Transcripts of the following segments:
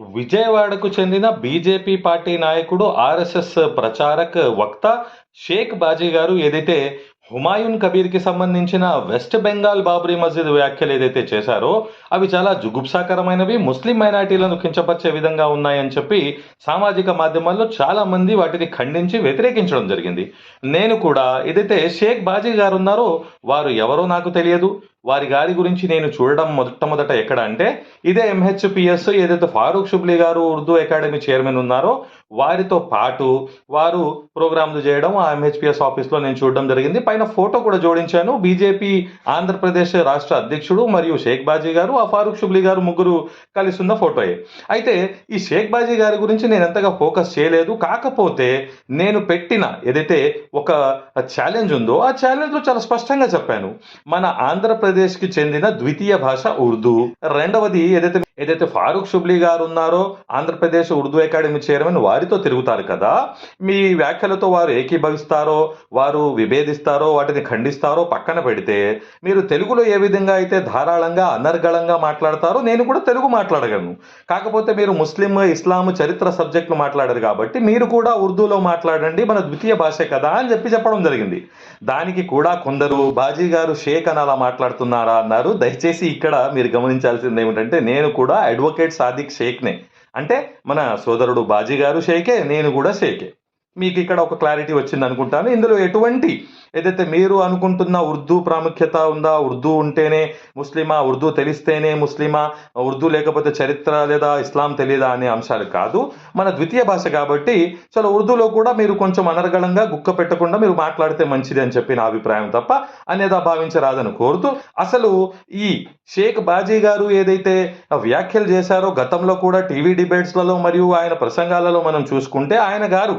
విజయవాడకు చెందిన BJP party నాయకుడు ఆర్ఎస్ఎస్ ప్రచారక్ వక్త షేక్ బాజీ గారు ఏదైతే హుమాయూన్ కబీర్కి సంబంధించిన వెస్ట్ బెంగాల్ బాబ్రీ మస్జిద్ వ్యాఖ్యలు ఏదైతే చేశారో అవి చాలా జుగుప్సాకరమైనవి ముస్లిం మైనార్టీలను కించపరిచే విధంగా ఉన్నాయని చెప్పి సామాజిక మాధ్యమాల్లో చాలా మంది వాటిని ఖండించి వ్యతిరేకించడం జరిగింది. నేను కూడా ఏదైతే షేక్ బాజీ గారు ఉన్నారో వారు ఎవరో నాకు తెలియదు. వారి గారి గురించి నేను చూడడం మొట్టమొదట ఎక్కడ అంటే ఇదే ఎంహెచ్పిఎస్ ఏదైతే ఫారూక్ షుబ్లీ గారు ఉర్దూ అకాడమీ చైర్మన్ ఉన్నారో వారితో పాటు వారు ప్రోగ్రాంలు చేయడం ఆ ఎంహెచ్పిఎస్ ఆఫీస్లో నేను చూడడం జరిగింది. పైన ఫోటో కూడా జోడించాను. బీజేపీ ఆంధ్రప్రదేశ్ రాష్ట్ర అధ్యక్షుడు మరియు షేక్ బాజీ గారు ఆ ఫారూక్ షుబ్లీ గారు ముగ్గురు కలిసి ఉన్న ఫోటోయే. అయితే ఈ షేక్ బాజీ గారి గురించి నేను ఎంతగా ఫోకస్ చేయలేదు. కాకపోతే నేను పెట్టిన ఏదైతే ఒక ఛాలెంజ్ ఉందో ఆ ఛాలెంజ్లో చాలా స్పష్టంగా చెప్పాను. మన ఆంధ్రప్రదేశ్కి చెందిన ద్వితీయ భాష ఉర్దూ. రెండవది ఏదైతే ఏదైతే ఫారూక్ షుబ్లీ గారు ఉన్నారో ఆంధ్రప్రదేశ్ ఉర్దూ అకాడమీ చైర్మన్ వారితో తిరుగుతారు కదా మీ వ్యాఖ్యలతో వారు ఏకీభవిస్తారో వారు విభేదిస్తారో వాటిని ఖండిస్తారో పక్కన పెడితే మీరు తెలుగులో ఏ విధంగా అయితే ధారాళంగా అనర్గళంగా మాట్లాడతారో నేను కూడా తెలుగు మాట్లాడగలను. కాకపోతే మీరు ముస్లిం ఇస్లాం చరిత్ర సబ్జెక్టులు మాట్లాడారు కాబట్టి మీరు కూడా ఉర్దూలో మాట్లాడండి మన ద్వితీయ భాషే కదా అని చెప్పి చెప్పడం జరిగింది. దానికి కూడా కొందరు బాజీ గారు షేక్ అని అలా మాట్లాడుతున్నారా అన్నారు. దయచేసి ఇక్కడ మీరు గమనించాల్సింది ఏమిటంటే నేను కూడా కూడా అడ్వకేట్ సాదిక్ షేక్నే. అంటే మన సోదరుడు బాజీ గారు షేకే నేను కూడా షేకే. మీకు ఇక్కడ ఒక క్లారిటీ వచ్చింది అనుకుంటాను ఇందులో ఎటువంటి ఏదైతే మీరు అనుకుంటున్న ఉర్దూ ప్రాముఖ్యత ఉందా ఉర్దూ ఉంటేనే ముస్లిమా ఉర్దూ తెలిస్తేనే ముస్లిమా ఉర్దూ లేకపోతే చరిత్ర లేదా ఇస్లాం తెలియదా అనే అంశాలు కాదు. మన ద్వితీయ భాష కాబట్టి చాలా ఉర్దూలో కూడా మీరు కొంచెం అనర్గళంగా గుక్క పెట్టకుండా మీరు మాట్లాడితే మంచిది అని చెప్పి నా అభిప్రాయం తప్ప అనేదా భావించరాదని కోరుతూ అసలు ఈ షేక్ బాజీ గారు ఏదైతే వ్యాఖ్యలు చేశారో గతంలో కూడా టీవీ డిబేట్స్లలో మరియు ఆయన ప్రసంగాలలో మనం చూసుకుంటే ఆయన గారు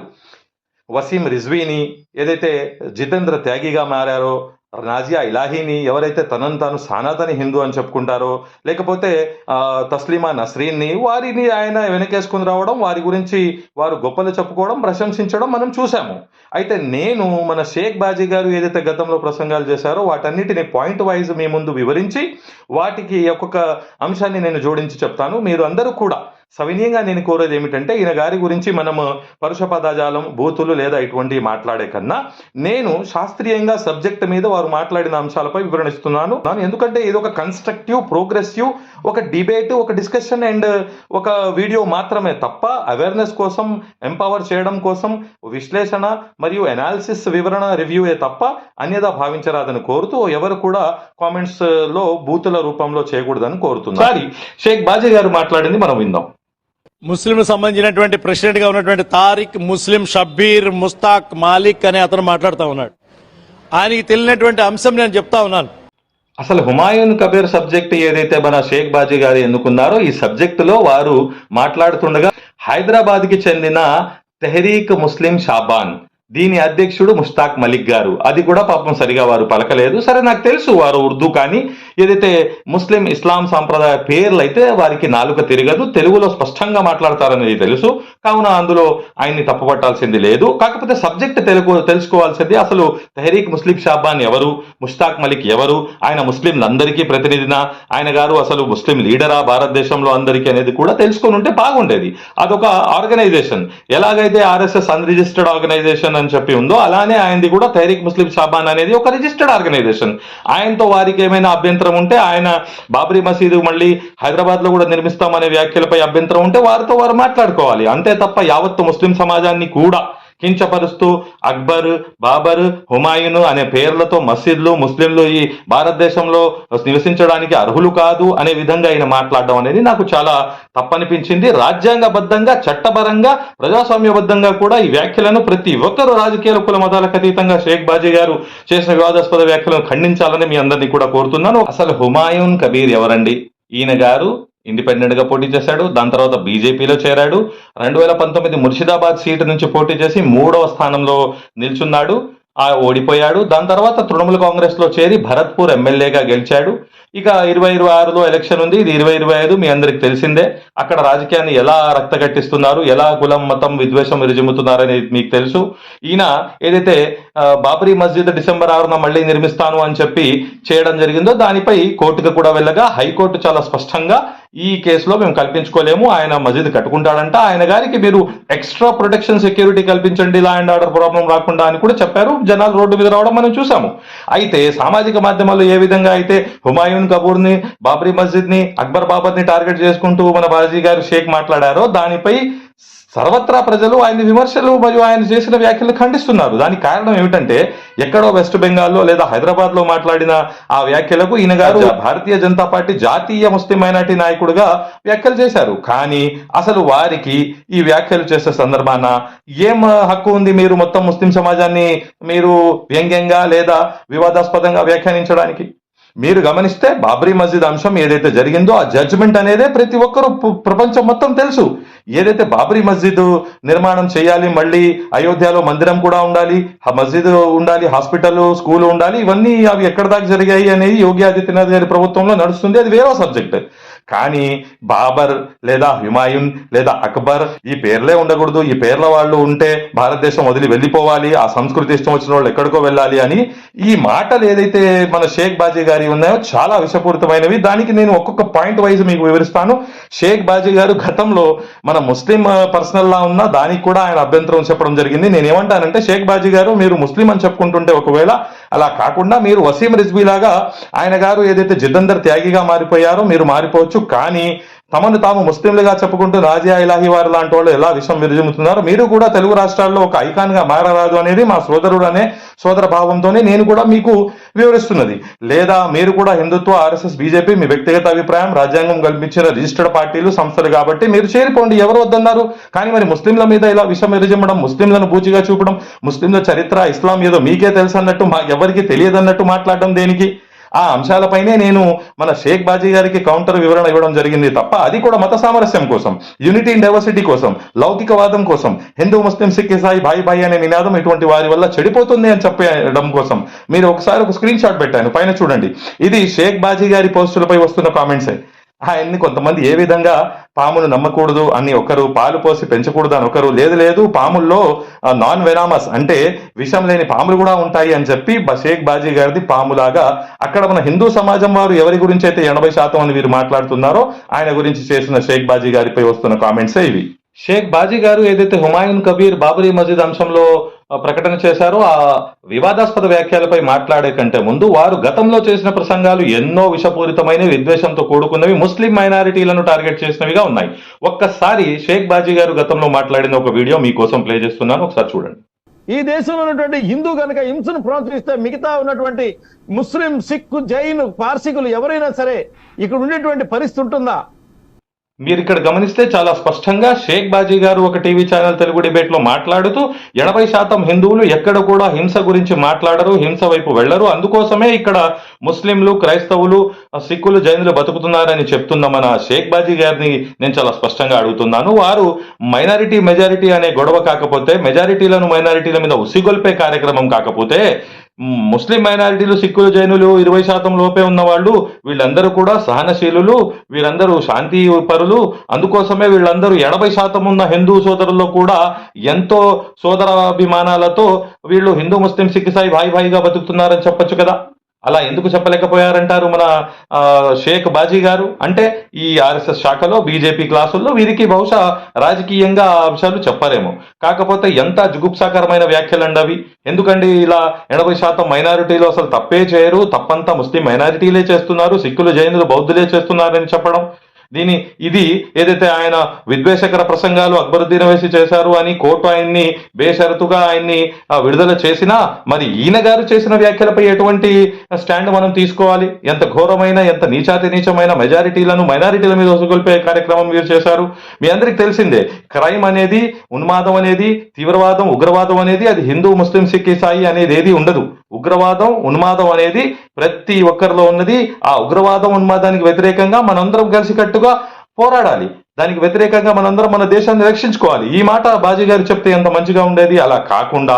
వసీం రిజ్వీని ఏదైతే జితేంద్ర త్యాగిగా మారారో నాజియా ఇలాహీని ఎవరైతే తనను తాను సనాతని హిందూ అని చెప్పుకుంటారో లేకపోతే తస్లీమా నస్రీన్ని వారిని ఆయన వెనకేసుకుని రావడం వారి గురించి వారు గొప్పలు చెప్పుకోవడం ప్రశంసించడం మనం చూసాము అయితే నేను మన షేక్ బాజీ గారు ఏదైతే గతంలో ప్రసంగాలు చేశారో వాటన్నిటిని పాయింట్ వైజ్ మీ ముందు వివరించి వాటికి ఒక్కొక్క అంశాన్ని నేను జోడించి చెప్తాను. మీరు అందరూ కూడా సవినీయంగా నేను కోరేది ఏమిటంటే ఈయన గారి గురించి మనము పరుష పదజాలం బూతులు లేదా ఇటువంటి మాట్లాడే కన్నా నేను శాస్త్రీయంగా సబ్జెక్ట్ మీద వారు మాట్లాడిన అంశాలపై వివరణిస్తున్నాను ನಾನು ఎందుకంటే ఇది ఒక కన్స్ట్రక్టివ్ ప్రోగ్రెసివ్ ఒక డిబేట్ ఒక డిస్కషన్ అండ్ ఒక వీడియో మాత్రమే తప్ప అవేర్నెస్ కోసం ఎంపవర్ చేయడం కోసం విశ్లేషణ మరియు ఎనాలిసిస్ వివరణ రివ్యూయే తప్ప అన్యదా భావించరాదని కోరుతూ ఎవరు కూడా కామెంట్స్లో బూతుల రూపంలో చేయకూడదని కోరుతున్నారు. షేక్ బాజీ గారు మాట్లాడింది మనం విందాం. ముస్లిం సంబంధించినటువంటి ప్రెసిడెంట్గా ఉన్నటువంటి తారిక్ ముస్లిం షబ్బీర్ ముస్తాక్ మాలిక్ అనే అతను మాట్లాడుతూ ఉన్నాడు. ఆయనకి తెలియనటువంటి అంశం నేను చెప్తా ఉన్నాను. అసలు హుమాయూన్ కబీర్ సబ్జెక్ట్ ఏదైతే మన షేక్ బాజీ గారు ఎన్నుకున్నారో ఈ సబ్జెక్టులో వారు మాట్లాడుతుండగా హైదరాబాద్కి చెందిన తెహరీక్ ముస్లిం షాబాన్ దీని అధ్యక్షుడు ముస్తాక్ మలిక్ గారు. అది కూడా పాపం సరిగా వారు పలకలేదు. సరే నాకు తెలుసు వారు ఉర్దూ కానీ ఏదైతే ముస్లిం ఇస్లాం సాంప్రదాయ పేర్లు అయితే వారికి నాలుక తిరగదు తెలుగులో స్పష్టంగా మాట్లాడతారనేది తెలుసు. కావున అందులో ఆయన్ని తప్పుపట్టాల్సింది లేదు. కాకపోతే సబ్జెక్ట్ తెలుగు తెలుసుకోవాల్సింది అసలు తెహరీక్ ముస్లిం షాబాన్ ఎవరు ముస్తాక్ మలిక్ ఎవరు ఆయన ముస్లింలందరికీ ప్రతినిధినా ఆయన గారు అసలు ముస్లిం లీడరా భారతదేశంలో అందరికీ అనేది కూడా తెలుసుకొని ఉంటే బాగుండేది. అదొక ఆర్గనైజేషన్. ఎలాగైతే ఆర్ఎస్ఎస్ అన్రిజిస్టర్డ్ ఆర్గనైజేషన్ అని చెప్పి ఉందో అలానే ఆయనది కూడా తెహరీక్ ముస్లిం షాబాన్ అనేది ఒక రిజిస్టర్డ్ ఆర్గనైజేషన్. ఆయనతో వారికి ఏమైనా అభ్యంతరం ఉంటే ఆయన బాబ్రీ మసీదు మళ్ళీ హైదరాబాద్లో కూడా నిర్మిస్తామనే వ్యాఖ్యలపై అభ్యంతరం ఉంటే వారితో వారు మాట్లాడుకోవాలి. అంతే తప్ప యావత్తు ముస్లిం సమాజాన్ని కూడా కించపరుస్తూ అక్బర్ బాబర్ హుమాయును అనే పేర్లతో మసీద్లు ముస్లింలు ఈ భారతదేశంలో నివసించడానికి అర్హులు కాదు అనే విధంగా ఆయన మాట్లాడడం అనేది నాకు చాలా తప్పనిపించింది. రాజ్యాంగబద్ధంగా చట్టపరంగా ప్రజాస్వామ్యబద్ధంగా కూడా ఈ వ్యాఖ్యలను ప్రతి ఒక్కరూ రాజకీయ కుల మతాలకు అతీతంగా షేక్ బాజీ గారు చేసిన వివాదాస్పద వ్యాఖ్యలను ఖండించాలని మీ అందరినీ కూడా కోరుతున్నాను. అసలు హుమాయూన్ కబీర్ ఎవరండి? ఈయన గారు ఇండిపెండెంట్గా పోటీ చేశాడు. దాని తర్వాత బీజేపీలో చేరాడు. రెండు వేల పంతొమ్మిది ముర్షిదాబాద్ సీటు నుంచి పోటీ చేసి మూడవ స్థానంలో నిల్చున్నాడు. ఆ ఓడిపోయాడు. దాని తర్వాత తృణమూల్ కాంగ్రెస్లో చేరి భరత్పూర్ ఎమ్మెల్యేగా గెలిచాడు. ఇక ఇరవై ఇరవై ఆరులో ఎలక్షన్ ఉంది. ఇది ఇరవై ఇరవై ఐదు మీ అందరికి తెలిసిందే. అక్కడ రాజకీయాన్ని ఎలా రక్తగట్టిస్తున్నారు? ఎలా కులం మతం విద్వేషం విరజిమ్ముతున్నారు మీకు తెలుసు. ఈయన ఏదైతే ఆ, బాబరీ మస్జిద్ డిసెంబర్ ఆరున మళ్ళీ నిర్మిస్తాను అని చెప్పి చేయడం జరిగిందో దానిపై కోర్టుకు కూడా వెళ్ళగా హైకోర్టు చాలా స్పష్టంగా ఈ కేసులో మేము కల్పించుకోలేము. ఆయన మసీద్ కట్టుకుంటాడంట. ఆయన గారికి మీరు ఎక్స్ట్రా ప్రొటెక్షన్ సెక్యూరిటీ కల్పించండి. లా అండ్ ఆర్డర్ ప్రాబ్లం రాకుండా అని కూడా చెప్పారు. జనాలు రోడ్డు మీద రావడం మనం చూసాము అయితే సామాజిక మాధ్యమాల్లో ఏ విధంగా అయితే హుమాయూన్ కపూర్ని బాబ్రీ మస్జిద్ని అక్బర్ బాబర్ని టార్గెట్ చేసుకుంటూ మన బాజీ గారు షేక్ మాట్లాడారో దానిపై సర్వత్రా ప్రజలు ఆయన విమర్శలు మరియు ఆయన చేసిన వ్యాఖ్యలు ఖండిస్తున్నారు. దానికి కారణం ఏమిటంటే ఎక్కడో వెస్ట్ బెంగాల్లో లేదా హైదరాబాద్లో మాట్లాడిన ఆ వ్యాఖ్యలకు ఈయన గారు భారతీయ జనతా పార్టీ జాతీయ ముస్లిం మైనార్టీ నాయకుడిగా వ్యాఖ్యలు చేశారు. కానీ అసలు వారికి ఈ వ్యాఖ్యలు చేసే సందర్భాన ఏం హక్కు ఉంది మీరు మొత్తం ముస్లిం సమాజాన్ని మీరు వ్యంగ్యంగా లేదా వివాదాస్పదంగా వ్యాఖ్యానించడానికి? మీరు గమనిస్తే బాబ్రీ మస్జిద్ అంశం ఏదైతే జరిగిందో ఆ జడ్జిమెంట్ అనేదే ప్రతి ఒక్కరూ ప్రపంచం మొత్తం తెలుసు. ఏదైతే బాబ్రీ మస్జిద్ నిర్మాణం చేయాలి మళ్ళీ అయోధ్యలో మందిరం కూడా ఉండాలి ఆ మస్జిద్ ఉండాలి హాస్పిటల్ స్కూల్ ఉండాలి ఇవన్నీ అవి ఎక్కడ దాకా జరిగాయి అనేది యోగి ఆదిత్యనాథ్ గారి ప్రభుత్వంలో నడుస్తుంది. అది వేరే సబ్జెక్ట్. కానీ బాబర్ లేదా హుమాయూన్ లేదా అక్బర్ ఈ పేర్లే ఉండకూడదు. ఈ పేర్ల వాళ్ళు ఉంటే భారతదేశం వదిలి వెళ్ళిపోవాలి. ఆ సంస్కృతి ఇష్టం వచ్చిన వాళ్ళు ఎక్కడికో వెళ్ళాలి అని ఈ మాటలు ఏదైతే మన షేక్ బాజీ గారి ఉన్నాయో చాలా విషపూరితమైనవి. దానికి నేను ఒక్కొక్క పాయింట్ వైజ్ మీకు వివరిస్తాను. షేక్ బాజీ గారు గతంలో మన ముస్లిం పర్సనల్ లా ఉన్నా దానికి కూడా ఆయన అభ్యంతరం చెప్పడం జరిగింది. నేను ఏమంటానంటే షేక్ బాజీ గారు మీరు ముస్లిం అని చెప్పుకుంటుంటే ఒకవేళ అలా కాకుండా మీరు వసీం రిజ్వీ లాగా ఆయన గారు ఏదైతే జితందర్ త్యాగిగా మారిపోయారో మీరు మారిపోవచ్చు. కానీ తమను తాము ముస్లింలుగా చెప్పుకుంటూ నాజియా ఇలాహి వారి లాంటి వాళ్ళు ఎలా విషం విరుజుముతున్నారు? మీరు కూడా తెలుగు రాష్ట్రాల్లో ఒక ఐకాన్గా మారరాదు అనేది మా సోదరుడు అనే సోదర భావంతోనే నేను కూడా మీకు వివరిస్తున్నది. లేదా మీరు కూడా హిందుత్వ ఆర్ఎస్ఎస్ బీజేపీ మీ వ్యక్తిగత అభిప్రాయం రాజ్యాంగం కల్పించిన రిజిస్టర్డ్ పార్టీలు సంస్థలు కాబట్టి మీరు చేరిపోండి. ఎవరు వద్దన్నారు? కానీ మరి ముస్లింల మీద ఇలా విషం విరజిమ్మడం ముస్లింలను పూచిగా చూపడం ముస్లింల చరిత్ర ఇస్లాం ఏదో మీకే తెలుసు అన్నట్టు మా ఎవరికి తెలియదన్నట్టు మాట్లాడడం దేనికి? ఆ అంశాలపైనే నేను మన షేక్ బాజీ గారికి కౌంటర్ వివరణ ఇవ్వడం జరిగింది తప్ప అది కూడా మత సామరస్యం కోసం యూనిటీ ఇన్ డైవర్సిటీ కోసం లౌకికవాదం కోసం హిందూ ముస్లిం సిక్ ఇసాయి భాయి భాయి అనే నినాదం ఇటువంటి వారి వల్ల చెడిపోతుంది అని చెప్పడం కోసం మీరు ఒకసారి ఒక స్క్రీన్ షాట్ పెట్టాను. పైన చూడండి. ఇది షేక్ బాజీ గారి పోస్టులపై వస్తున్న కామెంట్సే ఆయన్ని కొంతమంది ఏ విధంగా పామును నమ్మకూడదు అని ఒకరు పాలు పోసి పెంచకూడదు అని ఒకరు లేదు లేదు పాముల్లో నాన్ వెనామస్ అంటే విషం లేని పాములు కూడా ఉంటాయి అని చెప్పి షేక్ బాజీ గారిది పాములాగా అక్కడ మన హిందూ సమాజం వారు ఎవరి గురించి అయితే ఎనభై శాతం అని వీరు మాట్లాడుతున్నారో ఆయన గురించి చేసిన షేక్ బాజీ గారిపై వస్తున్న కామెంట్సే ఇవి. షేక్ బాజీ గారు ఏదైతే హుమాయూన్ కబీర్ బాబరీ మస్జిద్ అంశంలో ప్రకటన చేశారు. ఆ వివాదాస్పద వ్యాఖ్యలపై మాట్లాడే కంటే ముందు వారు గతంలో చేసిన ప్రసంగాలు ఎన్నో విషపూరితమైనవి విద్వేషంతో కూడుకున్నవి ముస్లిం మైనారిటీలను టార్గెట్ చేసినవిగా ఉన్నాయి. ఒక్కసారి షేక్ బాజీ గారు గతంలో మాట్లాడిన ఒక వీడియో మీకోసం ప్లే చేస్తున్నాను. ఒకసారి చూడండి. ఈ దేశంలో ఉన్నటువంటి హిందూ కనుక హింసను ప్రోత్సహిస్తే మిగతా ఉన్నటువంటి ముస్లిం సిక్కు జైన్ పార్సికులు ఎవరైనా సరే ఇక్కడ ఉండేటువంటి పరిస్థితి ఉంటుందా? మీరు ఇక్కడ గమనిస్తే చాలా స్పష్టంగా షేక్ బాజీ గారు ఒక టీవీ ఛానల్ తెలుగు డిబేట్లో మాట్లాడుతూ ఎనభై శాతం హిందువులు ఎక్కడ కూడా హింస గురించి మాట్లాడరు హింస వైపు వెళ్ళరు అందుకోసమే ఇక్కడ ముస్లింలు క్రైస్తవులు సిక్కులు జైనులు బతుకుతున్నారని చెప్తున్న మన షేక్ బాజీ గారిని నేను చాలా స్పష్టంగా అడుగుతున్నాను. వారు మైనారిటీ మెజారిటీ అనే గొడవ కాకపోతే మెజారిటీలను మైనారిటీల మీద ఉసిగొల్పే కార్యక్రమం కాకపోతే ముస్లిం మైనారిటీలు సిక్కులు జైనులు ఇరవై శాతం లోపే ఉన్న వాళ్ళు వీళ్ళందరూ కూడా సహనశీలులు వీరందరూ శాంతి పరులు. అందుకోసమే వీళ్ళందరూ ఎనభై శాతం ఉన్న హిందూ సోదరుల్లో కూడా ఎంతో సోదరాభిమానాలతో వీళ్ళు హిందూ ముస్లిం సిక్ సాయి భాయి భాయిగా బతుకుతున్నారని చెప్పొచ్చు కదా. అలా ఎందుకు చెప్పలేకపోయారంటారు మన ఆ, షేక్ బాజీ గారు? అంటే ఈ ఆర్ఎస్ఎస్ శాఖలో బీజేపీ క్లాసుల్లో వీరికి బహుశా రాజకీయంగా ఆ అంశాలు చెప్పారేమో. కాకపోతే ఎంత జుగుప్సాకరమైన వ్యాఖ్యలండి అవి ఎందుకండి ఇలా ఎనభై శాతం మైనారిటీలు అసలు తప్పే చేయరు? తప్పంతా ముస్లిం మైనారిటీలే చేస్తున్నారు సిక్కులు జైనులు బౌద్ధులే చేస్తున్నారని చెప్పడం. దీని ఇది ఏదైతే ఆయన విద్వేషకర ప్రసంగాలు అక్బరుద్దీన్ వేసి చేశారు అని కోర్టు ఆయన్ని బేషరతుగా ఆయన్ని విడుదల చేసినా మరి ఈయన గారు చేసిన వ్యాఖ్యలపై ఎటువంటి స్టాండ్ మనం తీసుకోవాలి? ఎంత ఘోరమైన ఎంత నీచాతి నీచమైన మెజారిటీలను మైనారిటీల మీద ఉసుగొల్పే కార్యక్రమం మీరు చేశారు? మీ అందరికి తెలిసిందే క్రైమ్ అనేది ఉన్మాదం అనేది తీవ్రవాదం ఉగ్రవాదం అనేది అది హిందూ ముస్లిం సిక్ ఇసాయి అనేది ఏది ఉండదు. ఉగ్రవాదం ఉన్మాదం అనేది ప్రతి ఒక్కరిలో ఉన్నది. ఆ ఉగ్రవాదం ఉన్మాదానికి వ్యతిరేకంగా మనందరం కలిసి కలిసికట్టుగా പോരാടാലി దానికి వ్యతిరేకంగా మనందరం మన దేశాన్ని రక్షించుకోవాలి. ఈ మాట బాజీ గారు చెప్తే ఎంత మంచిగా ఉండేది? అలా కాకుండా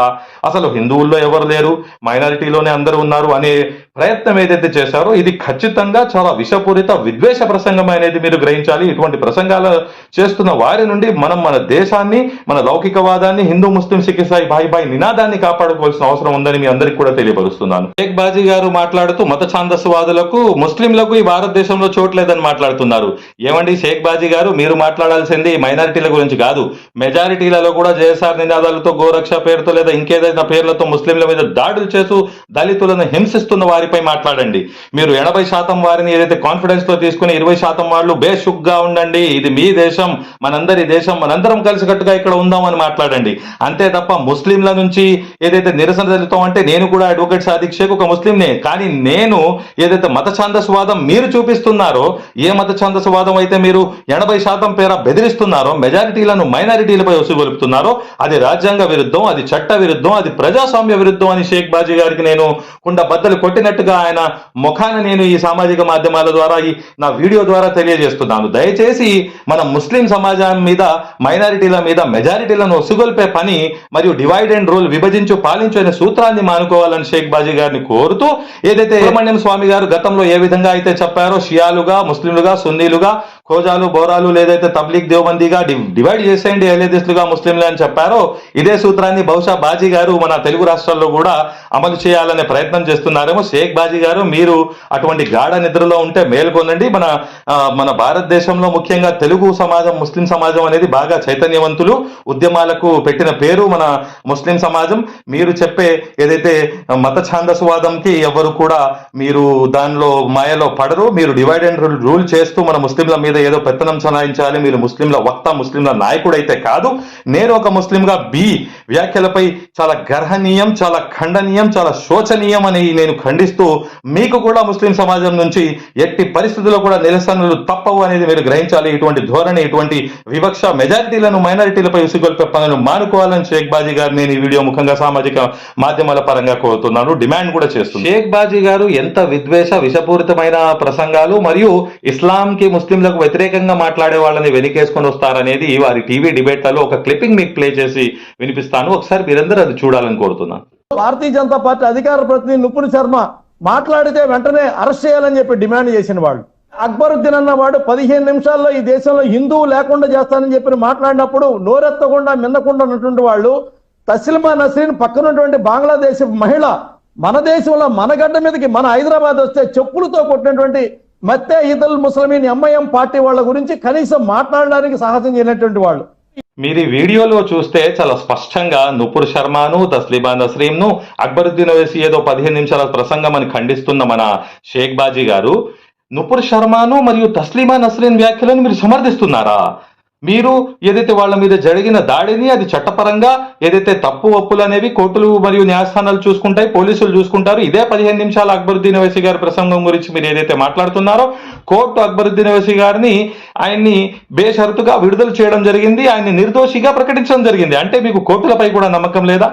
అసలు హిందువుల్లో ఎవరు లేరు మైనారిటీలోనే అందరూ ఉన్నారు అనే ప్రయత్నం ఏదైతే చేశారో ఇది ఖచ్చితంగా చాలా విషపూరిత విద్వేష ప్రసంగం అనేది మీరు గ్రహించాలి. ఇటువంటి ప్రసంగాలు చేస్తున్న వారి నుండి మనం మన దేశాన్ని మన లౌకికవాదాన్ని హిందూ ముస్లిం సిక్ ఇసాయి బాయి నినాదాన్ని కాపాడుకోవాల్సిన అవసరం ఉందని మీ అందరికీ కూడా తెలియపరుస్తున్నాను. షేక్ బాజీ గారు మాట్లాడుతూ మత ఛాందస్వాదులకు ముస్లింలకు ఈ భారతదేశంలో చోట్లేదని మాట్లాడుతున్నారు. ఏమండి షేక్ బాజీ గారు? మీరు మాట్లాడాల్సింది మైనారిటీల గురించి కాదు. మెజారిటీలలో కూడా జేఎస్ఆర్ నినాదాలతో గోరక్ష పేరుతో లేదా ఇంకేదైనా పేర్లతో ముస్లింల మీద దాడులు చేస్తూ దళితులను హింసిస్తున్న వారిపై మాట్లాడండి. మీరు ఎనభై శాతం వారిని ఏదైతే కాన్ఫిడెన్స్తో తీసుకుని ఇరవై శాతం వాళ్ళు బేషుగ్గా ఉండండి. ఇది మీ దేశం మనందరి దేశం మనందరం కలిసికట్టుగా ఇక్కడ ఉందాం అని మాట్లాడండి. అంతే తప్ప ముస్లింల నుంచి ఏదైతే నిరసన జరుగుతాం అంటే నేను కూడా అడ్వకేట్ సాదిక్ షేక్ ఒక ముస్లింనే. కానీ నేను ఏదైతే మత ఛాందస్వాదం మీరు చూపిస్తున్నారో ఏ మత ఛాందస్వాదం అయితే మీరు ఎనభై శాతం పేర బెదిరిస్తున్నారో మెజారిటీలను మైనారిటీలపై ఉసుగొలుపుతున్నారో అది రాజ్యాంగ విరుద్ధం అది చట్ట విరుద్ధం అది ప్రజాస్వామ్య విరుద్ధం అని షేక్ బాజీ గారికి నేను కుండ బద్దలు కొట్టినట్టుగా ఆయన ముఖాన నేను ఈ సామాజిక మాధ్యమాల ద్వారా ఈ నా వీడియో ద్వారా తెలియజేస్తున్నాను. దయచేసి మన ముస్లిం సమాజం మీద మైనారిటీల మీద మెజారిటీలను వసుగొల్పే పని మరియు డివైడ్ అండ్ రూల్ విభజించు పాలించు అనే సూత్రాన్ని మానుకోవాలని షేక్ బాజీ గారిని కోరుతూ ఏదైతే సుబ్రహ్మణ్యం స్వామి గారు గతంలో ఏ విధంగా అయితే చెప్పారో షియాలుగా ముస్లింలుగా సున్నీలుగా ఖోజాలు బోరాలు లేదైతే తబ్లీగ్ దేవబందీగా డివైడ్ చేసేయండి ఎలేదిస్లుగా ముస్లింలు అని చెప్పారో ఇదే సూత్రాన్ని బహుశా బాజీ గారు మన తెలుగు రాష్ట్రాల్లో కూడా అమలు చేయాలనే ప్రయత్నం చేస్తున్నారేమో. షేక్ బాజీ గారు మీరు అటువంటి గాఢ నిద్రలో ఉంటే మేల్కొనండి మన ఆ, మన భారతదేశంలో ముఖ్యంగా తెలుగు సమాజం ముస్లిం సమాజం అనేది బాగా చైతన్యవంతులు. ఉద్యమాలకు పెట్టిన పేరు మన ముస్లిం సమాజం. మీరు చెప్పే ఏదైతే మత ఛాందస్వాదంకి ఎవరు కూడా మీరు దానిలో మాయలో పడరు. మీరు డివైడ్ అండ్ రూల్ రూల్ చేస్తూ మన ముస్లింల మీద ఏదో పెత్తనం చలాయించాలి మీరు ముస్లింల వక్త ముస్లింల నాయకుడు అయితే కాదు. నేను ఒక ముస్లింగా బి వ్యాఖ్యలపై చాలా గర్హనీయం చాలా ఖండనీయం చాలా శోచనీయం అని నేను ఖండిస్తూ మీకు కూడా ముస్లిం సమాజం నుంచి ఎట్టి పరిస్థితుల్లో కూడా నిరసనలు తప్పవు అనేది మీరు గ్రహించాలి. ఇటువంటి ధోరణి ఇటువంటి వివక్ష మెజారిటీలను మైనారిటీలపై ఉసిగొల్పే పనులు మానుకోవాలని షేక్ బాజీ గారు నేను ఈ వీడియో ముఖంగా సామాజిక మాధ్యమాల పరంగా కోరుతున్నాను. డిమాండ్ కూడా చేస్తున్నాను షేక్ బాజీ గారు ఎంత విద్వేష విషపూరితమైన ప్రసంగాలు మరియు ఇస్లాంకి ముస్లింలకు వ్యతిరేకంగా మాట్లాడే వాళ్ళని వెనకేసుకొని వస్తారనేది వారి టీవీ డిబేట్లలో ఒక క్లిప్పింగ్ మీకు ప్లే చేసి వినిపిస్తాను. ఒకసారి మీరందరూ అది చూడాలని కోరుతున్నాను. భారతీయ జనతా పార్టీ అధికార ప్రతినిధి నుపుని శర్మ మాట్లాడితే వెంటనే అరెస్ట్ చేయాలని చెప్పి డిమాండ్ చేసిన వాళ్ళు. అక్బరుద్దీన్ అన్నవాడు పదిహేను నిమిషాల్లో ఈ దేశంలో హిందువు లేకుండా చేస్తానని చెప్పి మాట్లాడినప్పుడు నోరెత్తకుండా మిన్నకుండా ఉన్నటువంటి వాళ్ళు తస్లిమా నస్రీన్ పక్కనటువంటి బంగ్లాదేశ్ మహిళ మన దేశంలో మన గడ్డ మీదకి మన హైదరాబాద్ వస్తే చెప్పులతో కొట్టినటువంటి మత్తే ఈదల్ ముస్లిమీన్ ఎంఐఎం పార్టీ వాళ్ళ గురించి కనీసం మాట్లాడడానికి సాహసం చేయనటువంటి వాళ్ళు. మీరు ఈ వీడియోలో చూస్తే చాలా స్పష్టంగా నుపుర్ శర్మను తస్లీమా నస్రీంను అక్బరుద్దీన్ వేసి ఏదో పదిహేను నిమిషాల ప్రసంగం అని ఖండిస్తున్న మన షేక్ బాజీ గారు. నుపుర్ శర్మను మరియు తస్లీమా నస్రీన్ వ్యాఖ్యలను మీరు సమర్థిస్తున్నారా? మీరు ఏదైతే వాళ్ళ మీద జరిగిన దాడిని అది చట్టపరంగా ఏదైతే తప్పు ఒప్పులు అనేవి కోర్టులు మరియు న్యాయస్థానాలు చూసుకుంటాయి పోలీసులు చూసుకుంటారు ఇదే పదిహేను నిమిషాల అక్బరుద్దీన్ వైసీ గారి ప్రసంగం గురించి మీరు ఏదైతే మాట్లాడుతున్నారో కోర్టు అక్బరుద్దీన్ ఓవైసీ గారిని ఆయన్ని బేషరతుగా విడుదల చేయడం జరిగింది ఆయన్ని నిర్దోషిగా ప్రకటించడం జరిగింది. అంటే మీకు కోర్టులపై కూడా నమ్మకం లేదా?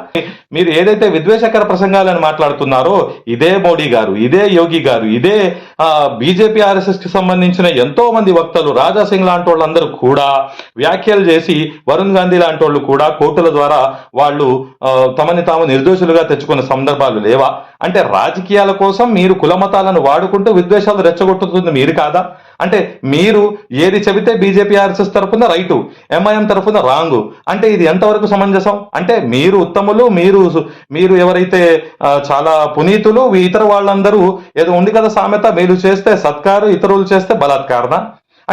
మీరు ఏదైతే విద్వేషకర ప్రసంగాలను మాట్లాడుతున్నారో ఇదే మోడీ గారు ఇదే యోగి గారు ఇదే బీజేపీ ఆర్ఎస్ఎస్కి సంబంధించిన ఎంతో మంది వక్తలు రాజా సింగ్ లాంటి వాళ్ళందరూ కూడా వ్యాఖ్యలు చేసి వరుణ్ గాంధీ లాంటి వాళ్ళు కూడా కోర్టుల ద్వారా వాళ్ళు తమని తాము నిర్దోషులుగా తెచ్చుకున్న సందర్భాలు లేవా? అంటే రాజకీయాల కోసం మీరు కులమతాలను వాడుకుంటూ విద్వేషాలు రెచ్చగొట్టుతుంది మీరు కాదా? అంటే మీరు ఏది చెబితే బీజేపీ ఆర్ఎస్ఎస్ తరఫున రైటు ఎంఐఎం తరఫున రాంగు. అంటే ఇది ఎంతవరకు సమంజసం? అంటే మీరు ఉత్తములు మీరు మీరు ఎవరైతే చాలా పునీతులు ఇతర వాళ్ళందరూ ఏదో ఉంది కదా సామెత మీరు చేస్తే సత్కారు ఇతరులు చేస్తే బలాత్కారణ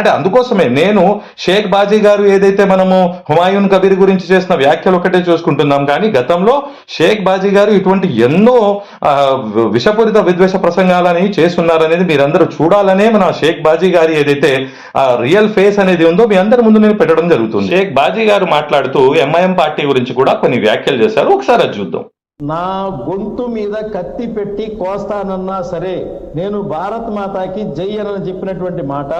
అంటే అందుకోసమే నేను షేక్ బాజీ గారు ఏదైతే మనము హుమాయూన్ కబీర్ గురించి చేసిన వ్యాఖ్యలు ఒకటే చూసుకుంటున్నాం కానీ గతంలో షేక్ బాజీ గారు ఇటువంటి ఎన్నో విషపూరిత విద్వేష ప్రసంగాలని చేస్తున్నారనేది మీరందరూ చూడాలనే మన షేక్ బాజీ గారి ఏదైతే రియల్ ఫేస్ అనేది ఉందో మీ అందరి ముందు నేను పెట్టడం జరుగుతుంది. షేక్ బాజీ గారు మాట్లాడుతూ ఎంఐఎం పార్టీ గురించి కూడా కొన్ని వ్యాఖ్యలు చేశారు. ఒకసారి అది చూద్దాం. నా గొంతు మీద కత్తి పెట్టి కోస్తానన్నా సరే నేను భారత్ మాతాకి జై అని చెప్పినటువంటి మాట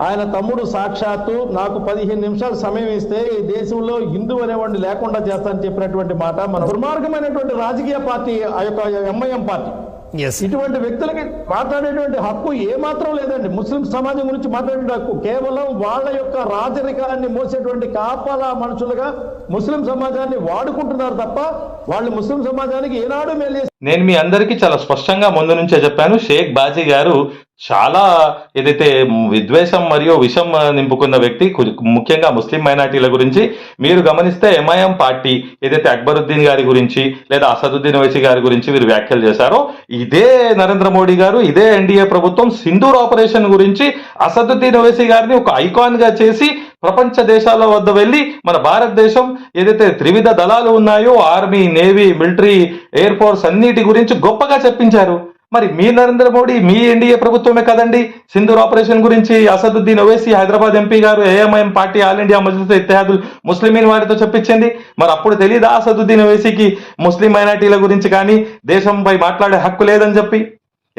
ఆయన తమ్ముడు సాక్షాత్తు నాకు పదిహేను నిమిషాలు సమయం ఇస్తే ఈ దేశంలో హిందూ అనేవాడిని లేకుండా చేస్తానని చెప్పినటువంటి మాట మన దుర్మార్గమైనటువంటి రాజకీయ పార్టీ ఆ యొక్క ఎంఐఎం పార్టీ. ఇటువంటి వ్యక్తులకి మాట్లాడేటువంటి హక్కు ఏ మాత్రం లేదండి ముస్లిం సమాజం గురించి మాట్లాడే హక్కు కేవలం వాళ్ళ యొక్క రాజరికాన్ని మోసేటువంటి కాపలా మనుషులుగా ముస్లిం సమాజాన్ని వాడుకుంటున్నారు తప్ప వాళ్ళు ముస్లిం సమాజానికి ఏనాడు మేలు నేను మీ అందరికీ చాలా స్పష్టంగా ముందు నుంచే చెప్పాను. షేక్ బాజీ గారు చాలా ఏదైతే విద్వేషం మరియు విషం నింపుకున్న వ్యక్తి ముఖ్యంగా ముస్లిం మైనార్టీల గురించి మీరు గమనిస్తే ఎంఐఎం పార్టీ ఏదైతే అక్బరుద్దీన్ గారి గురించి లేదా అసదుద్దీన్ వైసీ గారి గురించి వీరు వ్యాఖ్యలు చేశారో ఇదే నరేంద్ర మోడీ గారు ఇదే ఎన్డీఏ ప్రభుత్వం సింధూర్ ఆపరేషన్ గురించి అసదుద్దీన్ వైసీ గారిని ఒక ఐకాన్గా చేసి ప్రపంచ దేశాల వద్ద వెళ్ళి మన భారతదేశం ఏదైతే త్రివిధ దళాలు ఉన్నాయో army navy military air force అన్నిటి గురించి గొప్పగా చెప్పించారు. మరి మీ నరేంద్ర మోడీ మీ ఎన్డీఏ ప్రభుత్వమే కదండి? సింధూర్ ఆపరేషన్ గురించి అసదుద్దీన్ ఓవైసీ హైదరాబాద్ ఎంపీ గారు AIMIM party all India Majlis Ittehadul Muslimeen వారితో చెప్పించింది. మరి అప్పుడు తెలియదా అసదుద్దీన్ ఓవైసీకి ముస్లిం మైనార్టీల గురించి కానీ దేశంపై మాట్లాడే హక్కు లేదని చెప్పి?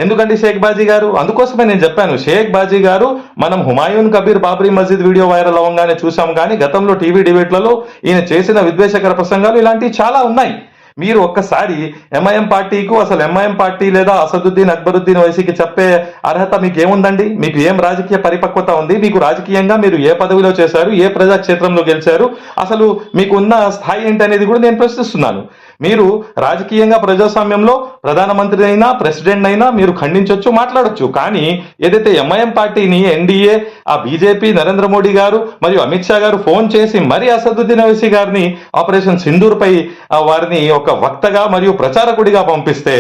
ఎందుకండి షేక్ బాజీ గారు? అందుకోసమే నేను చెప్పాను. షేక్ బాజీ గారు మనం హుమాయూన్ కబీర్ బాబ్రీ మస్జిద్ వీడియో వైరల్ అవ్వగానే చూసాం కానీ గతంలో టీవీ డిబేట్లలో ఈయన చేసిన విద్వేషకర ప్రసంగాలు ఇలాంటివి చాలా ఉన్నాయి. మీరు ఒక్కసారి ఎంఐఎం పార్టీకు అసలు ఎంఐఎం పార్టీ లేదా అసదుద్దీన్ అక్బరుద్దీన్ వైసీకి చెప్పే అర్హత మీకు ఏముందండి మీకు ఏం రాజకీయ పరిపక్వత ఉంది? మీకు రాజకీయంగా మీరు ఏ పదవిలో చేశారు? ఏ ప్రజాక్షేత్రంలో గెలిచారు? అసలు మీకు ఉన్న స్థాయి ఏంటి అనేది కూడా నేను ప్రశ్నిస్తున్నాను. మీరు రాజకీయంగా ప్రజాస్వామ్యంలో ప్రధానమంత్రి అయినా ప్రెసిడెంట్ అయినా మీరు ఖండించవచ్చు మాట్లాడొచ్చు. కానీ ఏదైతే ఎంఐఎం పార్టీని ఎన్డీఏ ఆ బీజేపీ నరేంద్ర మోడీ గారు మరియు అమిత్ షా గారు ఫోన్ చేసి మరి అసదుద్దీన్ ఓవైసీ గారిని ఆపరేషన్ సింధూర్ పై వారిని ఒక వక్తగా మరియు ప్రచారకుడిగా పంపిస్తే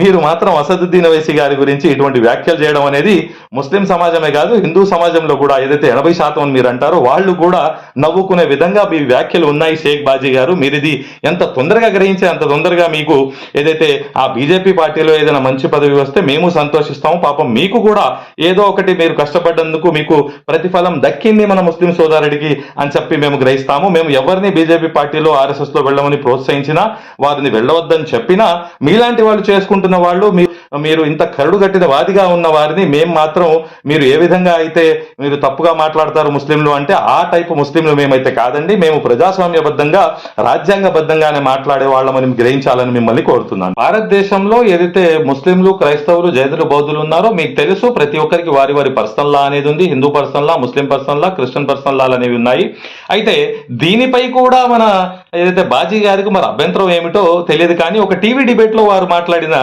మీరు మాత్రం అసదుద్దీన్ ఓవైసీ గారి గురించి ఇటువంటి వ్యాఖ్యలు చేయడం అనేది ముస్లిం సమాజమే కాదు హిందూ సమాజంలో కూడా ఏదైతే ఎనభై శాతం అని మీరు అంటారో వాళ్ళు కూడా నవ్వుకునే విధంగా మీ వ్యాఖ్యలు ఉన్నాయి షేక్ బాజీ గారు. మీరు ఇది ఎంత తొందరగా గ్రహించి అంత తొందరగా మీకు ఏదైతే ఆ బీజేపీ పార్టీలో ఏదైనా మంచి పదవి వస్తే మేము సంతోషిస్తాము పాపం మీకు కూడా ఏదో ఒకటి మీరు కష్టపడ్డందుకు మీకు ప్రతిఫలం దక్కింది మన ముస్లిం సోదరుడికి అని చెప్పి మేము గ్రహిస్తాము. మేము ఎవరిని బీజేపీ పార్టీలో ఆర్ఎస్ఎస్లో వెళ్ళమని ప్రోత్సహించినా వారిని వెళ్ళవద్దని చెప్పినా మీలాంటి వాళ్ళు చేసుకుంటున్న వాళ్ళు మీరు ఇంత కరుడు కట్టిన వాదిగా ఉన్న వారిని మేము మాత్రం మీరు ఏ విధంగా అయితే మీరు తప్పుగా మాట్లాడతారు ముస్లింలు అంటే ఆ టైపు ముస్లింలు మేమైతే కాదండి. మేము ప్రజాస్వామ్యబద్ధంగా రాజ్యాంగబద్ధంగానే మాట్లాడే వాళ్ళం. మనం గ్రహించాలని మిమ్మల్ని కోరుతున్నాను. భారతదేశంలో ఏదైతే ముస్లింలు క్రైస్తవులు జైదులు బౌద్ధులు ఉన్నారో మీకు తెలుసు ప్రతి ఒక్కరికి వారి వారి పర్సనల్ లా అనేది ఉంది. Hindu personal law Muslim personal law Christian personal law అనేవి ఉన్నాయి. అయితే దీనిపై కూడా మన ఏదైతే బాజీ గారికి మరి అభ్యంతరం ఏమిటో తెలియదు కానీ ఒక టీవీ డిబేట్లో వారు మాట్లాడిన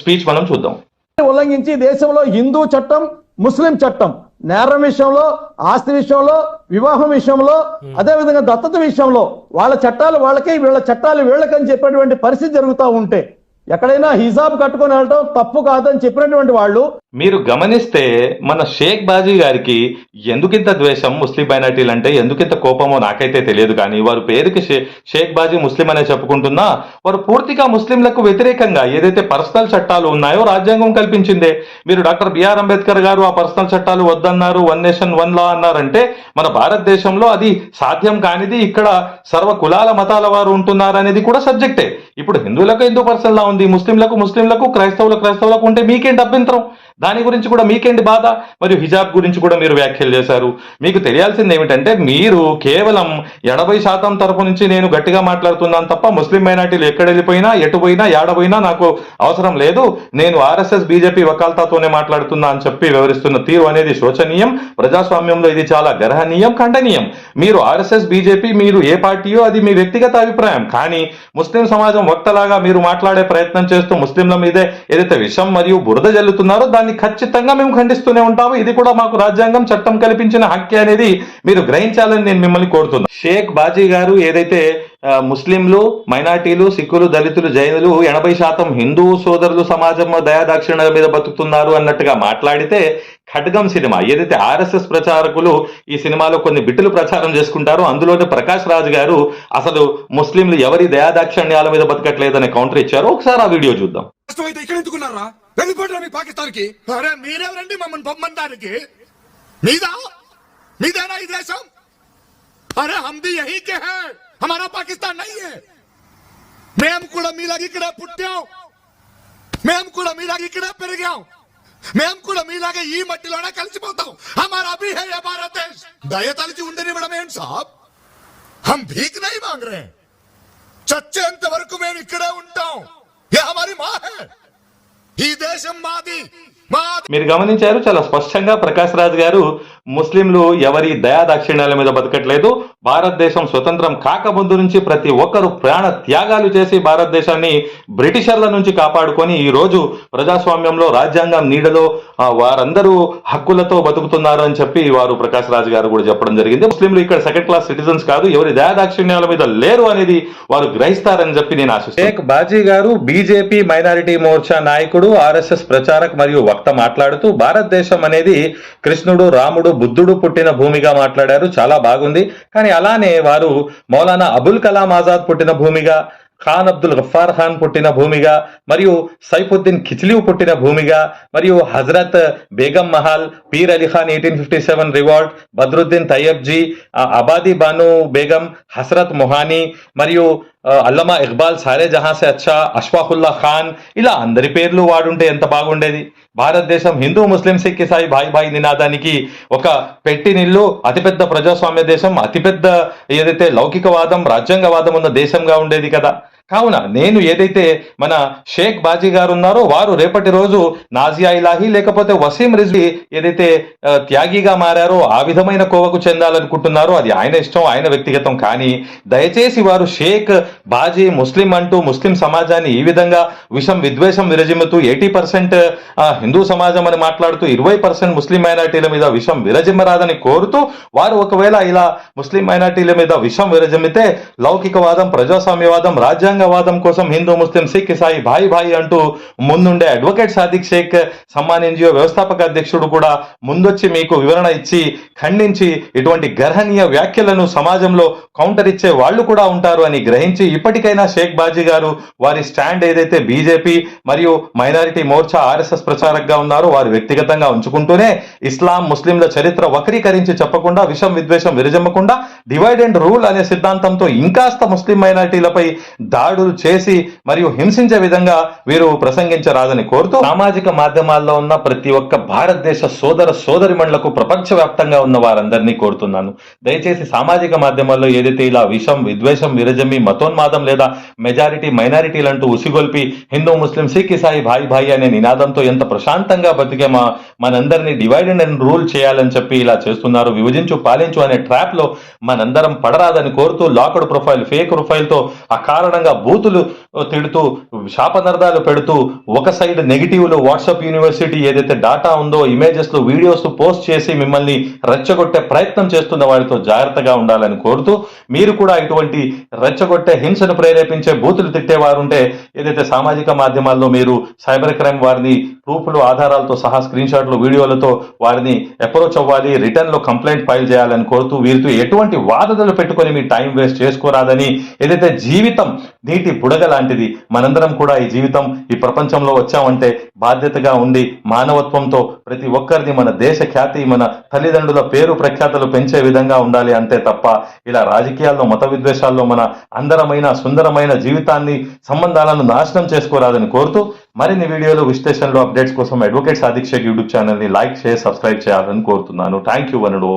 స్పీచ్ మనం చూద్దాం. ఉల్లంఘించి దేశంలో హిందూ చట్టం ముస్లిం చట్టం నేరం విషయంలో ఆస్తి విషయంలో వివాహం విషయంలో అదే విధంగా దత్తత విషయంలో వాళ్ళ చట్టాలు వాళ్ళకి వీళ్ళ చట్టాలు వీళ్ళకని చెప్పేటువంటి పరిస్థితి జరుగుతూ ఉంటే ఎక్కడైనా హిజాబ్ కట్టుకొని వెళ్ళటం తప్పు కాదని చెప్పినటువంటి వాళ్ళు మీరు గమనిస్తే మన షేక్ బాజీ గారికి ఎందుకింత ద్వేషం ముస్లిం మైనార్టీలు అంటే ఎందుకింత కోపమో నాకైతే తెలియదు కానీ వారు పేరుకి షే- షేక్ బాజీ ముస్లిం అనే చెప్పుకుంటున్నా వారు పూర్తిగా ముస్లింలకు వ్యతిరేకంగా ఏదైతే పర్సనల్ చట్టాలు ఉన్నాయో రాజ్యాంగం కల్పించిందే. మీరు డాక్టర్ బిఆర్ అంబేద్కర్ గారు ఆ పర్సనల్ చట్టాలు వద్దన్నారు వన్ నేషన్ వన్ లా అన్నారంటే మన భారతదేశంలో అది సాధ్యం కానిది ఇక్కడ సర్వ కులాల మతాల వారు ఉంటున్నారు అనేది కూడా సబ్జెక్టే. ఇప్పుడు హిందువులకు హిందూ పర్సనల్ లా ఉంది ముస్లింలకు ముస్లింలకు క్రైస్తవులకు క్రైస్తవులకు ఉంటే మీకేంటి అభ్యంతరం దాని గురించి కూడా మీకేంటి బాధ? మరియు హిజాబ్ గురించి కూడా మీరు వ్యాఖ్యలు చేశారు. మీకు తెలియాల్సింది ఏమిటంటే మీరు కేవలం ఎనభై శాతం తరపు నుంచి నేను గట్టిగా మాట్లాడుతున్నాను తప్ప ముస్లిం మైనార్టీలు ఎక్కడ వెళ్ళిపోయినా ఎటు పోయినా ఏడపోయినా నాకు అవసరం లేదు. నేను ఆర్ఎస్ఎస్ బీజేపీ వకాల్తాతోనే మాట్లాడుతున్నా అని చెప్పి వివరిస్తున్న తీరు అనేది శోచనీయం. ప్రజాస్వామ్యంలో ఇది చాలా గర్హనీయం ఖండనీయం. మీరు ఆర్ఎస్ఎస్ బీజేపీ మీరు ఏ పార్టీయో అది మీ వ్యక్తిగత అభిప్రాయం. కానీ ముస్లిం సమాజం వక్తలాగా మీరు మాట్లాడే ప్రయత్నం చేస్తూ ముస్లింల మీదే ఏదైతే విషం మరియు బురద జల్లుతున్నారో దాన్ని ఖచ్చితంగా మేము ఖండిస్తూనే ఉంటాము. ఇది కూడా మాకు రాజ్యాంగం చట్టం కల్పించిన హక్కే అనేది మీరు గ్రహించాలని నేను మిమ్మల్ని కోరుతున్నాను. షేక్ బాజీ గారు ఏదైతే ముస్లింలు మైనార్టీలు సిక్కులు దళితులు జైనులు ఎనభై శాతం హిందూ సోదరులు సమాజం దయాదాక్షిణ్యాల మీద బతుకుతున్నారు అన్నట్టుగా మాట్లాడితే ఖడ్గం సినిమా. ఏదైతే ఆర్ఎస్ఎస్ ప్రచారకులు ఈ సినిమాలో కొన్ని బిట్టులు ప్రచారం చేసుకుంటారో అందులోనే ప్రకాష్ రాజ్ గారు అసలు ముస్లింలు ఎవరి దయాదాక్షిణ్యాల మీద బతకట్లేదనే కౌంటర్ ఇచ్చారు ఒకసారి ఆ వీడియో చూద్దాం. వెళ్ళిపోండి మీ పాకిస్తాన్కి? అరే మీరెవరండి మమ్మల్ని పొమ్మంటానికి మీదా? మీదేనా ఈ దేశం? అరే హంది యహీ కే హే హమారా పాకిస్తాన్ నహీ మేము కూడా మీలాగా ఇక్కడే పుట్టాం. మేము కూడా మీలాగా ఇక్కడే పెరిగాం. మేము కూడా మీలాగా ఈ మట్టిలోనే కలిసిపోతాం. హమారా అభి హే భారతదేశ్ దయ తలిచి ఉండనివ్వడం ఏంటి సాబ్? హం భీక్ నహీ మాంగ్ రహే చచ్చేంత వరకు మేము ఇక్కడే ఉంటాం. ఏ హమారి మా హే. है ఈ దేశం మాది మాది మీరు గమనించారు చాలా స్పష్టంగా ప్రకాష్ రాజ్ గారు ముస్లింలు ఎవరి దయా దాక్షిణ్యాల మీద బతకట్లేదు. భారతదేశం స్వతంత్రం కాకముందు నుంచి ప్రతి ఒక్కరు ప్రాణ త్యాగాలు చేసి భారతదేశాన్ని బ్రిటిషర్ల నుంచి కాపాడుకొని ఈ రోజు ప్రజాస్వామ్యంలో రాజ్యాంగం నీడలో వారందరూ హక్కులతో బతుకుతున్నారు అని చెప్పి వారు ప్రకాష్ రాజ్ గారు కూడా చెప్పడం జరిగింది. ముస్లింలు ఇక్కడ సెకండ్ క్లాస్ సిటిజన్స్ కాదు ఎవరి దయా దాక్షిణ్యాల మీద లేరు అనేది వారు గ్రహిస్తారని చెప్పి నేను ఆశిస్తాను బాజీ గారు బీజేపీ మైనారిటీ మోర్చా నాయకుడు ఆర్ఎస్ఎస్ ప్రచారక్ మరియు వక్త మాట్లాడుతూ భారతదేశం అనేది కృష్ణుడు రాముడు బుద్ధుడు పుట్టిన భూమిగా మాట్లాడారు. చాలా బాగుంది. కానీ అలానే వారు మౌలానా అబుల్ కలాం ఆజాద్ పుట్టిన భూమిగా ఖాన్ అబ్దుల్ గఫార్ ఖాన్ పుట్టిన భూమిగా మరియు సైఫుద్దీన్ కిచ్లీవ్ పుట్టిన భూమిగా మరియు Hazrat Begum Mahal Pir Ali Khan eighteen fifty seven reward Badruddin Tyabji Abadi Bano Begum Hasrat Mohani మరియు అల్లమా ఇక్బాల్ సారే జహాసే అచ్చా అష్ఫాకుల్లా ఖాన్ ఇలా అందరి పేర్లు వాడుంటే ఎంత బాగుండేది? భారతదేశం హిందూ ముస్లిం సిక్ ఇసాయి భాయ్ భాయ్ నినాదానికి ఒక పెట్టినిల్లు అతిపెద్ద ప్రజాస్వామ్య దేశం అతిపెద్ద ఏదైతే లౌకికవాదం రాజ్యాంగవాదం ఉన్న దేశంగా ఉండేది కదా. కావున నేను ఏదైతే మన షేక్ బాజీ గారు ఉన్నారో వారు రేపటి రోజు నాజియా ఇలాహీ లేకపోతే వసీం రిజ్వి ఏదైతే త్యాగిగా మారారో ఆ విధమైన కోవకు చెందాలనుకుంటున్నారో అది ఆయన ఇష్టం ఆయన వ్యక్తిగతం. కానీ దయచేసి వారు షేక్ బాజీ ముస్లిం అంటూ ముస్లిం సమాజాన్ని ఈ విధంగా విషం విద్వేషం విరజిమ్ముతూ ఎయిటీ పర్సెంట్ హిందూ సమాజం అని మాట్లాడుతూ ఇరవై పర్సెంట్ ముస్లిం మైనార్టీల మీద విషం విరజిమ్మరాదని కోరుతూ వారు ఒకవేళ ఇలా ముస్లిం మైనార్టీల మీద విషం విరజిమ్మితే లౌకికవాదం ప్రజాస్వామ్యవాదం రాజ్యాంగ రాజ్యాంగవాదం కోసం హిందూ ముస్లిం సిక్ ఇసాయి భాయి భాయి అంటూ ముందుండే అడ్వకేట్ సాదిక్ షేక్ సమ్మాన్ ఎన్జిఓ వ్యవస్థాపక అధ్యక్షుడు కూడా ముందొచ్చి మీకు వివరణ ఇచ్చి ఖండించి ఇటువంటి గర్హనీయ వ్యాఖ్యలను సమాజంలో కౌంటర్ ఇచ్చే వాళ్ళు కూడా ఉంటారు అని గ్రహించి ఇప్పటికైనా షేక్ బాజీ గారు వారి స్టాండ్ ఏదైతే బీజేపీ మరియు మైనారిటీ మోర్చా ఆర్ఎస్ఎస్ ప్రచారకగా ఉన్నారో వారు వ్యక్తిగతంగా ఉంచుకుంటూనే ఇస్లాం ముస్లింల చరిత్ర వక్రీకరించి చెప్పకుండా విషం విద్వేషం విరజమ్మకుండా డివైడ్ అండ్ రూల్ అనే సిద్ధాంతంతో ఇంకాస్త ముస్లిం మైనారిటీలపై దాడులు చేసి మరియు హింసించే విధంగా వీరు ప్రసంగించరాదని కోరుతూ సామాజిక మాధ్యమాల్లో ఉన్న ప్రతి ఒక్క భారతదేశ సోదర సోదరిమణులకు ప్రపంచవ్యాప్తంగా ఉన్న వారందరినీ కోరుతున్నాను. దయచేసి సామాజిక మాధ్యమాల్లో ఏదైతే ఇలా విషం విద్వేషం విరజమి మతోన్మాదం లేదా మెజారిటీ మైనారిటీలంటూ ఉసిగొల్పి హిందూ ముస్లిం సిక్ ఇసాయి భాయి భాయి అనే నినాదంతో ఎంత ప్రశాంతంగా బతికే మా మనందరినీ డివైడ్ అండ్ రూల్ చేయాలని చెప్పి ఇలా చేస్తున్నారు. విభజించు పాలించు అనే ట్రాప్లో మనందరం పడరాదని కోరుతూ లాక్డ్ ప్రొఫైల్ ఫేక్ ప్రొఫైల్తో అకారణంగా బూతులు తిడుతూ శాపనర్థాలు పెడుతూ ఒక సైడ్ నెగిటివ్లు వాట్సాప్ యూనివర్సిటీ ఏదైతే డాటా ఉందో ఇమేజెస్ వీడియోస్ పోస్ట్ చేసి మిమ్మల్ని రెచ్చగొట్టే ప్రయత్నం చేస్తున్న వారితో జాగ్రత్తగా ఉండాలని కోరుతూ మీరు కూడా ఇటువంటి రెచ్చగొట్టే హింసను ప్రేరేపించే బూతులు తిట్టేవారు ఉంటే ఏదైతే సామాజిక మాధ్యమాల్లో మీరు సైబర్ క్రైమ్ వారిని ప్రూఫ్లు ఆధారాలతో సహా స్క్రీన్ షాట్లు వీడియోలతో వారిని అప్రోచ్ అవ్వాలి రిటర్న్లో కంప్లైంట్ ఫైల్ చేయాలని కోరుతూ వీరితో ఎటువంటి వాదనలు పెట్టుకొని మీ టైం వేస్ట్ చేసుకోరాదని ఏదైతే జీవితం నీటి బుడగ లాంటిది. మనందరం కూడా ఈ జీవితం ఈ ప్రపంచంలో వచ్చామంటే బాధ్యతగా ఉండి మానవత్వంతో ప్రతి ఒక్కరిని మన దేశ ఖ్యాతి మన తల్లిదండ్రుల పేరు ప్రఖ్యాతలు పెంచే విధంగా ఉండాలి అంతే తప్ప ఇలా రాజకీయాల్లో మత విద్వేషాల్లో మన అందరమైన సుందరమైన జీవితాన్ని సంబంధాలను నాశనం చేసుకోరాదని కోరుతూ మరిన్ని వీడియోలు విశ్లేషణలు అప్డేట్స్ కోసం అడ్వకేట్ సాదిక్ యూట్యూబ్ ఛానల్ని లైక్ చేసి సబ్స్క్రైబ్ చేయాలని కోరుతున్నాను. Thank you వనుడు.